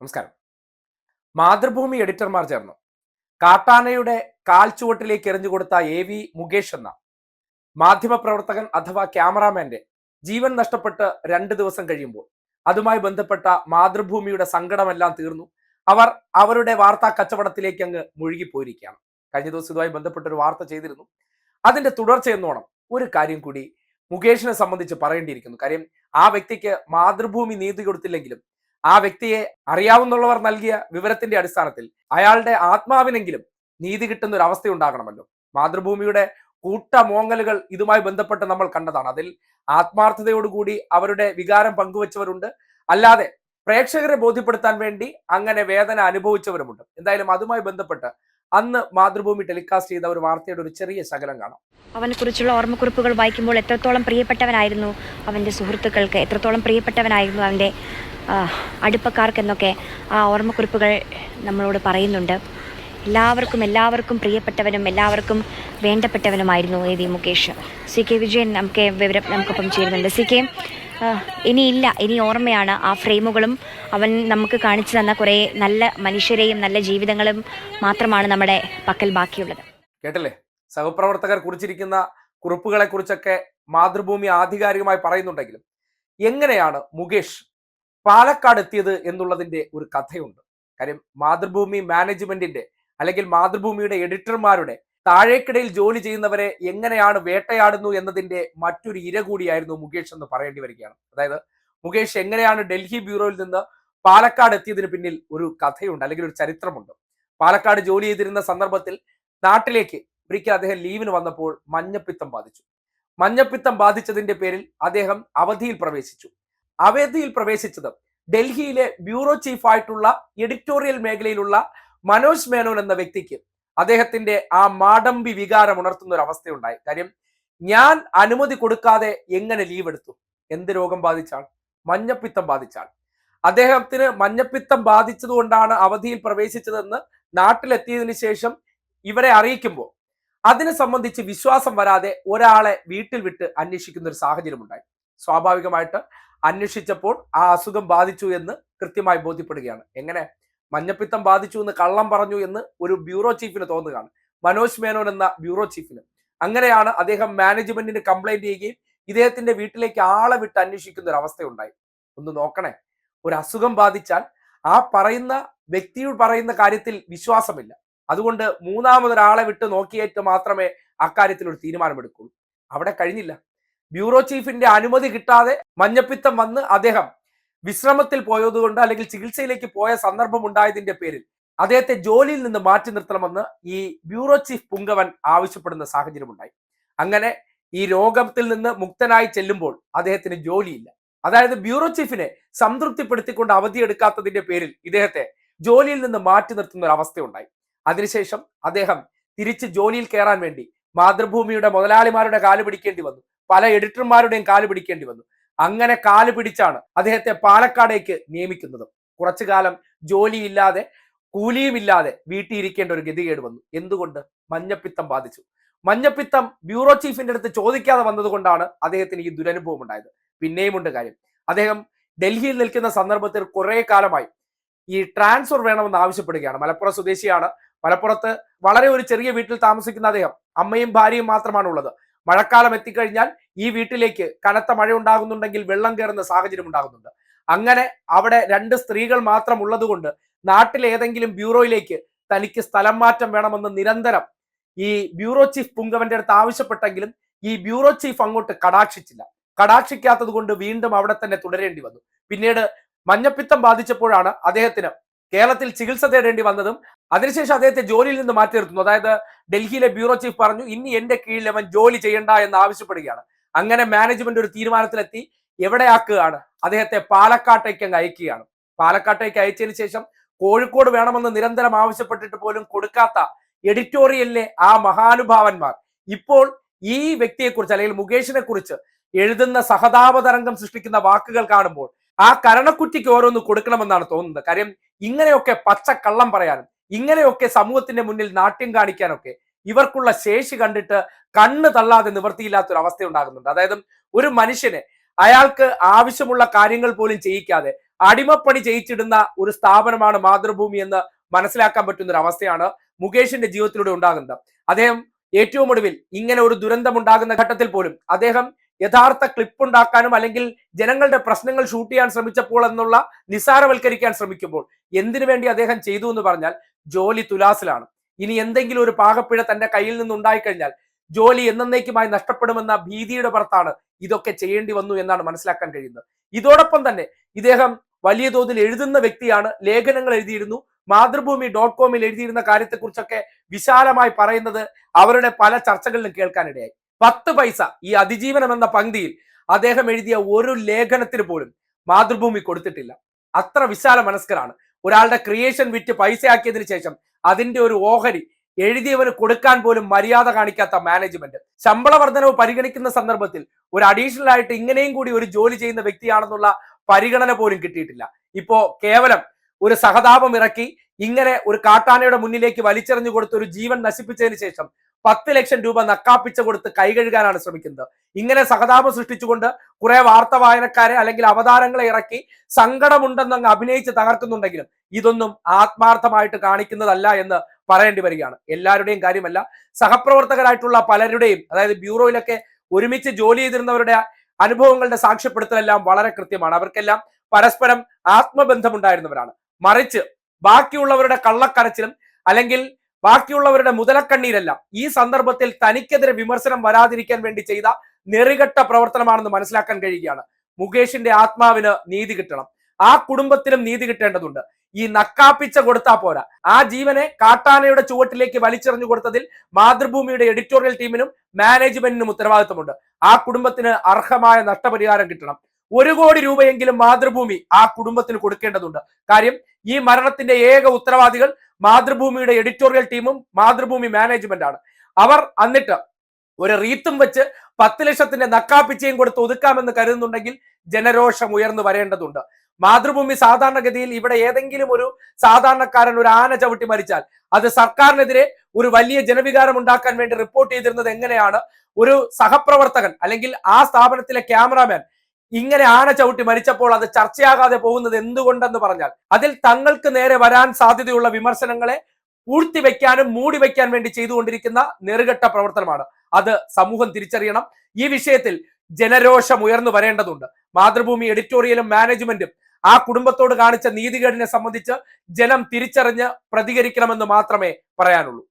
നമസ്കാരം. മാതൃഭൂമി എഡിറ്റർമാർ ചേർന്നു. കാട്ടാനയുടെ കാൽച്ചുവട്ടിലേക്ക് എറിഞ്ഞു കൊടുത്ത എ വി മുകേഷ് എന്ന മാധ്യമപ്രവർത്തകൻ അഥവാ ക്യാമറാമാന്റെ ജീവൻ നഷ്ടപ്പെട്ട് രണ്ട് ദിവസം കഴിയുമ്പോൾ അതുമായി ബന്ധപ്പെട്ട മാതൃഭൂമിയുടെ സങ്കടമെല്ലാം തീർന്നു. അവർ അവരുടെ വാർത്താ കച്ചവടത്തിലേക്ക് അങ്ങ് മുഴുകിപ്പോയിരിക്കുകയാണ്. കഴിഞ്ഞ ദിവസം ഇതുമായി ബന്ധപ്പെട്ട ഒരു വാർത്ത ചെയ്തിരുന്നു. അതിന്റെ തുടർച്ച എന്നോണം ഒരു കാര്യം കൂടി മുകേഷിനെ സംബന്ധിച്ച് പറയേണ്ടിയിരിക്കുന്നു. കാര്യം ആ വ്യക്തിക്ക് മാതൃഭൂമി നീതി കൊടുത്തില്ലെങ്കിലും ആ വ്യക്തിയെ അറിയാവുന്നുള്ളവർ നൽകിയ വിവരത്തിന്റെ അടിസ്ഥാനത്തിൽ അയാളുടെ ആത്മാവിനെങ്കിലും നീതി കിട്ടുന്ന ഒരു അവസ്ഥ ഉണ്ടാകണമല്ലോ മാതൃഭൂമിയുടെ കൂട്ട മോങ്ങലുകൾ ഇതുമായി ബന്ധപ്പെട്ട് നമ്മൾ കണ്ടതാണ്. അതിൽ ആത്മാർത്ഥതയോടുകൂടി അവരുടെ വികാരം പങ്കുവച്ചവരുണ്ട്. അല്ലാതെ പ്രേക്ഷകരെ ബോധ്യപ്പെടുത്താൻ വേണ്ടി അങ്ങനെ വേദന അനുഭവിച്ചവരുമുണ്ട്. എന്തായാലും അതുമായി ബന്ധപ്പെട്ട് അന്ന് മാതൃഭൂമി ടെലികാസ്റ്റ് ചെയ്ത ഒരു വാർത്തയുടെ ഒരു ചെറിയ ശകലം കാണാം. അവനെ കുറിച്ചുള്ള ഓർമ്മക്കുറിപ്പുകൾ വായിക്കുമ്പോൾ എത്രത്തോളം പ്രിയപ്പെട്ടവനായിരുന്നു അവന്റെ സുഹൃത്തുക്കൾക്ക് എത്രത്തോളം പ്രിയപ്പെട്ടവനായിരുന്നു അവന്റെ ആ, അടുപ്പക്കാർക്കെന്നൊക്കെ ആ ഓർമ്മക്കുറിപ്പുകൾ നമ്മളോട് പറയുന്നുണ്ട്. എല്ലാവർക്കും എല്ലാവർക്കും പ്രിയപ്പെട്ടവനും എല്ലാവർക്കും വേണ്ടപ്പെട്ടവനുമായിരുന്നു A V Mukesh. C K Vijayan നമുക്ക് വിവരം നമുക്കൊപ്പം ചേരുന്നുണ്ട്. സി കെ ഇനിയില്ല ഇനി ഓർമ്മയാണ് ആ ഫ്രെയിമുകളും അവൻ നമുക്ക് കാണിച്ചു തന്ന കുറേ നല്ല മനുഷ്യരെയും നല്ല ജീവിതങ്ങളും മാത്രമാണ് നമ്മുടെ പക്കൽ ബാക്കിയുള്ളത്. കേട്ടല്ലേ? സഹപ്രവർത്തകർ കുറിച്ചിരിക്കുന്ന കുറിപ്പുകളെ കുറിച്ചൊക്കെ മാതൃഭൂമി ആധികാരികമായി പറയുന്നുണ്ടെങ്കിലും എങ്ങനെയാണ് മുകേഷ് പാലക്കാട് എത്തിയത് എന്നുള്ളതിന്റെ ഒരു കഥയുണ്ട്. കാര്യം മാതൃഭൂമി മാനേജ്മെന്റിന്റെ അല്ലെങ്കിൽ മാതൃഭൂമിയുടെ എഡിറ്റർമാരുടെ താഴേക്കിടയിൽ ജോലി ചെയ്യുന്നവരെ എങ്ങനെയാണ് വേട്ടയാടുന്നു എന്നതിന്റെ മറ്റൊരു ഇര കൂടിയായിരുന്നു മുകേഷ് എന്ന് പറയേണ്ടി വരികയാണ്. അതായത് മുകേഷ് എങ്ങനെയാണ് ഡൽഹി ബ്യൂറോയിൽ നിന്ന് പാലക്കാട് എത്തിയതിന് പിന്നിൽ ഒരു കഥയുണ്ട് അല്ലെങ്കിൽ ഒരു ചരിത്രമുണ്ട്. പാലക്കാട് ജോലി ചെയ്തിരുന്ന സന്ദർഭത്തിൽ നാട്ടിലേക്ക് ഒരിക്കൽ അദ്ദേഹം ലീവിന് വന്നപ്പോൾ മഞ്ഞപ്പിത്തം ബാധിച്ചു. മഞ്ഞപ്പിത്തം ബാധിച്ചതിന്റെ പേരിൽ അദ്ദേഹം അവധിയിൽ പ്രവേശിച്ചു. അവധിയിൽ പ്രവേശിച്ചത് ഡൽഹിയിലെ ബ്യൂറോ ചീഫായിട്ടുള്ള എഡിറ്റോറിയൽ മേഖലയിലുള്ള മനോജ് മേനോൻ എന്ന വ്യക്തിക്ക് അദ്ദേഹത്തിന്റെ ആ മാടമ്പി വികാരം ഉണർത്തുന്ന ഒരു അവസ്ഥയുണ്ടായി. കാര്യം ഞാൻ അനുമതി കൊടുക്കാതെ എങ്ങനെ ലീവ് എടുത്തു? എന്ത് രോഗം ബാധിച്ചാൽ? മഞ്ഞപ്പിത്തം ബാധിച്ചാൽ. അദ്ദേഹത്തിന് മഞ്ഞപ്പിത്തം ബാധിച്ചതുകൊണ്ടാണ് അവധിയിൽ പ്രവേശിച്ചതെന്ന് നാട്ടിലെത്തിയതിനു ശേഷം ഇവരെ അറിയിക്കുമ്പോൾ അതിനെ സംബന്ധിച്ച് വിശ്വാസം വരാതെ ഒരാളെ വീട്ടിൽ വിട്ട് അന്വേഷിക്കുന്ന ഒരു സാഹചര്യം ഉണ്ടായി സ്വാഭാവികമായിട്ട് അന്വേഷിച്ചപ്പോൾ ആ അസുഖം ബാധിച്ചു എന്ന് കൃത്യമായി ബോധ്യപ്പെടുകയാണ്. എങ്ങനെ? മഞ്ഞപ്പിത്തം ബാധിച്ചു എന്ന് കള്ളം പറഞ്ഞു എന്ന് ഒരു ബ്യൂറോ ചീഫിന് തോന്നുകയാണ്. മനോജ് മേനോൻ എന്ന ബ്യൂറോ ചീഫിന്. അങ്ങനെയാണ് അദ്ദേഹം മാനേജ്മെന്റിന് കംപ്ലൈന്റ് ചെയ്യുകയും ഇദ്ദേഹത്തിന്റെ വീട്ടിലേക്ക് ആളെ വിട്ട് അന്വേഷിക്കുന്ന ഒരു അവസ്ഥയുണ്ടായി. ഒന്ന് നോക്കണേ. ഒരു അസുഖം ബാധിച്ചാൽ ആ പറയുന്ന വ്യക്തിയോട് പറയുന്ന കാര്യത്തിൽ വിശ്വാസമില്ല. അതുകൊണ്ട് മൂന്നാമതൊരാളെ വിട്ട് നോക്കിയേറ്റ് മാത്രമേ അക്കാര്യത്തിൽ ഒരു തീരുമാനമെടുക്കുള്ളൂ. അവിടെ കഴിഞ്ഞില്ല. ബ്യൂറോ ചീഫിന്റെ അനുമതി കിട്ടാതെ മഞ്ഞപ്പിത്തം വന്ന് അദ്ദേഹം വിശ്രമത്തിൽ പോയതുകൊണ്ട് അല്ലെങ്കിൽ ചികിത്സയിലേക്ക് പോയ സന്ദർഭം ഉണ്ടായതിന്റെ പേരിൽ അദ്ദേഹത്തെ ജോലിയിൽ നിന്ന് മാറ്റി നിർത്തണമെന്ന് ഈ ബ്യൂറോ ചീഫ് പുങ്കവൻ ആവശ്യപ്പെടുന്ന സാഹചര്യമുണ്ടായി. അങ്ങനെ ഈ രോഗത്തിൽ നിന്ന് മുക്തനായി ചെല്ലുമ്പോൾ അദ്ദേഹത്തിന് ജോലിയില്ല. അതായത് ബ്യൂറോ ചീഫിനെ സംതൃപ്തിപ്പെടുത്തിക്കൊണ്ട് അവധിയെടുക്കാത്തതിന്റെ പേരിൽ ഇദ്ദേഹത്തെ ജോലിയിൽ നിന്ന് മാറ്റി നിർത്തുന്ന ഒരു അവസ്ഥയുണ്ടായി. അതിനുശേഷം അദ്ദേഹം തിരിച്ച് ജോലിയിൽ കയറാൻ വേണ്ടി മാതൃഭൂമിയുടെ മുതലാളിമാരുടെ കാൽ പിടിക്കേണ്ടി വന്നു. പല എഡിറ്റർമാരുടെയും കാൽ പിടിക്കേണ്ടി വന്നു. അങ്ങനെ കാൽ പിടിച്ചാണ് അദ്ദേഹത്തെ പാലക്കാടേക്ക് നിയമിക്കുന്നത്. കുറച്ചു കാലം ജോലിയില്ലാതെ കൂലിയുമില്ലാതെ വീട്ടിൽ ഇരിക്കേണ്ട ഒരു ഗതികേട് വന്നു. എന്തുകൊണ്ട്? മഞ്ഞപ്പിത്തം ബാധിച്ചു. മഞ്ഞപ്പിത്തം ബ്യൂറോ ചീഫിന്റെ അടുത്ത് ചോദിക്കാതെ വന്നതുകൊണ്ടാണ് അദ്ദേഹത്തിന് ഈ ദുരനുഭവം ഉണ്ടായത്. പിന്നെയും ഉണ്ട് കാര്യം. അദ്ദേഹം ഡൽഹിയിൽ നിൽക്കുന്ന സന്ദർഭത്തിൽ കുറെ കാലമായി ഈ ട്രാൻസ്ഫർ വേണമെന്ന് ആവശ്യപ്പെടുകയാണ്. മലപ്പുറം സ്വദേശിയാണ്. മലപ്പുറത്ത് വളരെ ഒരു ചെറിയ വീട്ടിൽ താമസിക്കുന്ന അദ്ദേഹം. അമ്മയും ഭാര്യയും മാത്രമാണ് ഉള്ളത് മഴക്കാലം എത്തിക്കഴിഞ്ഞാൽ ഈ വീട്ടിലേക്ക് കനത്ത മഴ ഉണ്ടാകുന്നുണ്ടെങ്കിൽ വെള്ളം കയറുന്ന സാഹചര്യം ഉണ്ടാകുന്നുണ്ട്. അങ്ങനെ അവിടെ രണ്ട് സ്ത്രീകൾ മാത്രം ഉള്ളതുകൊണ്ട് നാട്ടിലെ ഏതെങ്കിലും ബ്യൂറോയിലേക്ക് തനിക്ക് സ്ഥലം മാറ്റം വേണമെന്ന് നിരന്തരം ഈ ബ്യൂറോ ചീഫ് പുങ്കവന്റെ അടുത്ത് ആവശ്യപ്പെട്ടെങ്കിലും ഈ ബ്യൂറോ ചീഫ് അങ്ങോട്ട് കടാക്ഷിച്ചില്ല. കടാക്ഷിക്കാത്തത് വീണ്ടും അവിടെ തന്നെ തുടരേണ്ടി വന്നു. പിന്നീട് മഞ്ഞപ്പിത്തം ബാധിച്ചപ്പോഴാണ് അദ്ദേഹത്തിന് കേരളത്തിൽ ചികിത്സ തേടേണ്ടി വന്നതും അതിനുശേഷം അദ്ദേഹത്തെ ജോലിയിൽ നിന്ന് മാറ്റി നിർത്തുന്നു. അതായത് ഡൽഹിയിലെ ബ്യൂറോ ചീഫ് പറഞ്ഞു ഇനി എന്റെ കീഴിൽ അവൻ ജോലി ചെയ്യണ്ട എന്ന് ആവശ്യപ്പെടുകയാണ്. അങ്ങനെ മാനേജ്മെന്റ് ഒരു തീരുമാനത്തിലെത്തി എവിടെയാക്കുകയാണ് അദ്ദേഹത്തെ പാലക്കാട്ടേക്ക് അങ്ങ് അയക്കുകയാണ്. പാലക്കാട്ടേക്ക് അയച്ചതിന് ശേഷം കോഴിക്കോട് വേണമെന്ന് നിരന്തരം ആവശ്യപ്പെട്ടിട്ട് പോലും കൊടുക്കാത്ത എഡിറ്റോറിയലിലെ ആ മഹാനുഭാവന്മാർ. ഇപ്പോൾ ഈ വ്യക്തിയെക്കുറിച്ച് അല്ലെങ്കിൽ മുകേഷിനെ കുറിച്ച് എഴുതുന്ന സഹതാപതരംഗം സൃഷ്ടിക്കുന്ന വാക്കുകൾ കാണുമ്പോൾ ആ കരണക്കുറ്റിക്ക് ഓരോന്ന് കൊടുക്കണമെന്നാണ് തോന്നുന്നത്. കാര്യം ഇങ്ങനെയൊക്കെ പച്ച കള്ളം പറയാനും ഇങ്ങനെയൊക്കെ സമൂഹത്തിന്റെ മുന്നിൽ നാട്യം കാണിക്കാനൊക്കെ ഇവർക്കുള്ള ശേഷി കണ്ടിട്ട് കണ്ണ് തള്ളാതെ നിവർത്തിയില്ലാത്ത ഒരു അവസ്ഥ ഉണ്ടാകുന്നുണ്ട്. അതായത് ഒരു മനുഷ്യനെ അയാൾക്ക് ആവശ്യമുള്ള കാര്യങ്ങൾ പോലും ചെയ്യിക്കാതെ അടിമപ്പണി ചെയ്യിച്ചിടുന്ന ഒരു സ്ഥാപനമാണ് മാതൃഭൂമി എന്ന് മനസ്സിലാക്കാൻ പറ്റുന്ന ഒരു അവസ്ഥയാണ് മുകേഷിന്റെ ജീവിതത്തിലൂടെ ഉണ്ടാകുന്നത്. അദ്ദേഹം ഏറ്റവും ഒടുവിൽ ഇങ്ങനെ ഒരു ദുരന്തം ഉണ്ടാകുന്ന ഘട്ടത്തിൽ പോലും അദ്ദേഹം യഥാർത്ഥ ക്ലിപ്പ് ഉണ്ടാക്കാനും അല്ലെങ്കിൽ ജനങ്ങളുടെ പ്രശ്നങ്ങൾ ഷൂട്ട് ചെയ്യാൻ ശ്രമിച്ചപ്പോൾ എന്നുള്ള നിസാരവൽക്കരിക്കാൻ ശ്രമിക്കുമ്പോൾ എന്തിനു വേണ്ടി അദ്ദേഹം ചെയ്തു എന്ന് പറഞ്ഞാൽ ജോലി തുലാസിലാണ്. ഇനി എന്തെങ്കിലും ഒരു പാകപ്പിഴ തന്റെ കയ്യിൽ നിന്ന് ഉണ്ടായിക്കഴിഞ്ഞാൽ ജോലി എന്നേക്കുമായി നഷ്ടപ്പെടുമെന്ന ഭീതിയുടെ പുറത്താണ് ഇതൊക്കെ ചെയ്യേണ്ടി വന്നു എന്നാണ് മനസ്സിലാക്കാൻ കഴിയുന്നത്. ഇതോടൊപ്പം തന്നെ ഇദ്ദേഹം വലിയ തോതിൽ എഴുതുന്ന വ്യക്തിയാണ്. ലേഖനങ്ങൾ എഴുതിയിരുന്നു. മാതൃഭൂമി ഡോട്ട് കോമിൽ എഴുതിയിരുന്ന കാര്യത്തെക്കുറിച്ചൊക്കെ വിശാലമായി പറയുന്നത് അവരുടെ പല ചർച്ചകളിലും കേൾക്കാനിടയായി. പത്ത് പൈസ ഈ അതിജീവനം എന്ന പങ്ക്തിയിൽ അദ്ദേഹം എഴുതിയ ഒരു ലേഖനത്തിന് പോലും മാതൃഭൂമി കൊടുത്തിട്ടില്ല. അത്ര വിശാല മനസ്കരാണ്. ഒരാളുടെ ക്രിയേഷൻ വിറ്റ് പൈസയാക്കിയതിനു ശേഷം അതിന്റെ ഒരു ഓഹരി എഴുതിയവന് കൊടുക്കാൻ പോലും മര്യാദ കാണിക്കാത്ത മാനേജ്മെന്റ് ശമ്പള വർധനവ് പരിഗണിക്കുന്ന സന്ദർഭത്തിൽ ഒരു അഡീഷണൽ ആയിട്ട് ഇങ്ങനെയും കൂടി ഒരു ജോലി ചെയ്യുന്ന വ്യക്തിയാണെന്നുള്ള പരിഗണന പോലും കിട്ടിയിട്ടില്ല. ഇപ്പോ കേവലം ഒരു സഹതാപം ഇറക്കി ഇങ്ങനെ ഒരു കാട്ടാനയുടെ മുന്നിലേക്ക് വലിച്ചെറിഞ്ഞു കൊടുത്ത ഒരു ജീവൻ നശിപ്പിച്ചതിന് ശേഷം പത്ത് ലക്ഷം രൂപ നക്കാപ്പിച്ച കൊടുത്ത് കൈകഴുകാനാണ് ശ്രമിക്കുന്നത്. ഇങ്ങനെ സഹതാപം സൃഷ്ടിച്ചുകൊണ്ട് കുറെ വാർത്ത വായനക്കാരെ അല്ലെങ്കിൽ അവതാരങ്ങളെ ഇറക്കി സങ്കടമുണ്ടെന്ന് അങ്ങ് അഭിനയിച്ച് തകർക്കുന്നുണ്ടെങ്കിലും ഇതൊന്നും ആത്മാർത്ഥമായിട്ട് കാണിക്കുന്നതല്ല എന്ന് പറയേണ്ടി വരികയാണ്. എല്ലാവരുടെയും കാര്യമല്ല സഹപ്രവർത്തകരായിട്ടുള്ള പലരുടെയും അതായത് ബ്യൂറോയിലൊക്കെ ഒരുമിച്ച് ജോലി ചെയ്തിരുന്നവരുടെ അനുഭവങ്ങളുടെ സാക്ഷ്യപ്പെടുത്തലെല്ലാം വളരെ കൃത്യമാണ്. അവർക്കെല്ലാം പരസ്പരം ആത്മബന്ധമുണ്ടായിരുന്നവരാണ്. മറിച്ച് ബാക്കിയുള്ളവരുടെ കള്ളക്കരച്ചിലും അല്ലെങ്കിൽ ബാക്കിയുള്ളവരുടെ മുതലക്കണ്ണീരല്ല ഈ സന്ദർഭത്തിൽ തനിക്കെതിരെ വിമർശനം വരാതിരിക്കാൻ വേണ്ടി ചെയ്ത നെറികെട്ട പ്രവർത്തനമാണെന്ന് മനസ്സിലാക്കാൻ കഴിയുകയാണ്. മുകേഷിന്റെ ആത്മാവിന് നീതി കിട്ടണം. ആ കുടുംബത്തിനും നീതി കിട്ടേണ്ടതുണ്ട്. ഈ നക്കാപ്പിച്ച കൊടുത്താ പോരാ. ആ ജീവനെ കാട്ടാനയുടെ ചുവട്ടിലേക്ക് വലിച്ചെറിഞ്ഞു കൊടുത്തതിൽ മാതൃഭൂമിയുടെ എഡിറ്റോറിയൽ ടീമിനും മാനേജ്മെന്റിനും ഉത്തരവാദിത്തമുണ്ട്. ആ കുടുംബത്തിന് അർഹമായ നഷ്ടപരിഹാരം കിട്ടണം. ഒരു കോടി രൂപയെങ്കിലും മാതൃഭൂമി ആ കുടുംബത്തിന് കൊടുക്കേണ്ടതുണ്ട്. കാര്യം ഈ മരണത്തിന്റെ ഏക ഉത്തരവാദികൾ മാതൃഭൂമിയുടെ എഡിറ്റോറിയൽ ടീമും മാതൃഭൂമി മാനേജ്മെന്റാണ് അവർ എന്നിട്ട് ഒരു റീത്തും വെച്ച് പത്ത് ലക്ഷത്തിന്റെ നക്കാപ്പിച്ചയും കൊടുത്ത് ഒതുക്കാമെന്ന് കരുതുന്നുണ്ടെങ്കിൽ ജനരോഷം ഉയർന്നു വരേണ്ടതുണ്ട്. മാതൃഭൂമി സാധാരണഗതിയിൽ ഇവിടെ ഏതെങ്കിലും ഒരു സാധാരണക്കാരൻ ഒരു ആന ചവിട്ടി മരിച്ചാൽ അത് സർക്കാരിനെതിരെ ഒരു വലിയ ജനവികാരം ഉണ്ടാക്കാൻ വേണ്ടി റിപ്പോർട്ട് ചെയ്തിരുന്നത് എങ്ങനെയാണ്? ഒരു സഹപ്രവർത്തകൻ അല്ലെങ്കിൽ ആ സ്ഥാപനത്തിലെ ക്യാമറാമാൻ ഇങ്ങനെ ആന ചവിട്ടി മരിച്ചപ്പോൾ അത് ചർച്ചയാകാതെ പോകുന്നത് എന്തുകൊണ്ടെന്ന് പറഞ്ഞാൽ അതിൽ തങ്ങൾക്ക് നേരെ വരാൻ സാധ്യതയുള്ള വിമർശനങ്ങളെ പൂഴ്ത്തിവെക്കാനും മൂടി വെക്കാൻ വേണ്ടി ചെയ്തുകൊണ്ടിരിക്കുന്ന നെറുകെട്ട പ്രവർത്തനമാണ്. അത് സമൂഹം തിരിച്ചറിയണം. ഈ വിഷയത്തിൽ ജനരോഷം ഉയർന്നു വരേണ്ടതുണ്ട്. മാതൃഭൂമി എഡിറ്റോറിയലും മാനേജ്മെന്റും ആ കുടുംബത്തോട് കാണിച്ച നീതികേടിനെ സംബന്ധിച്ച് ജനം തിരിച്ചറിഞ്ഞ് പ്രതികരിക്കണമെന്ന് മാത്രമേ പറയാനുള്ളൂ.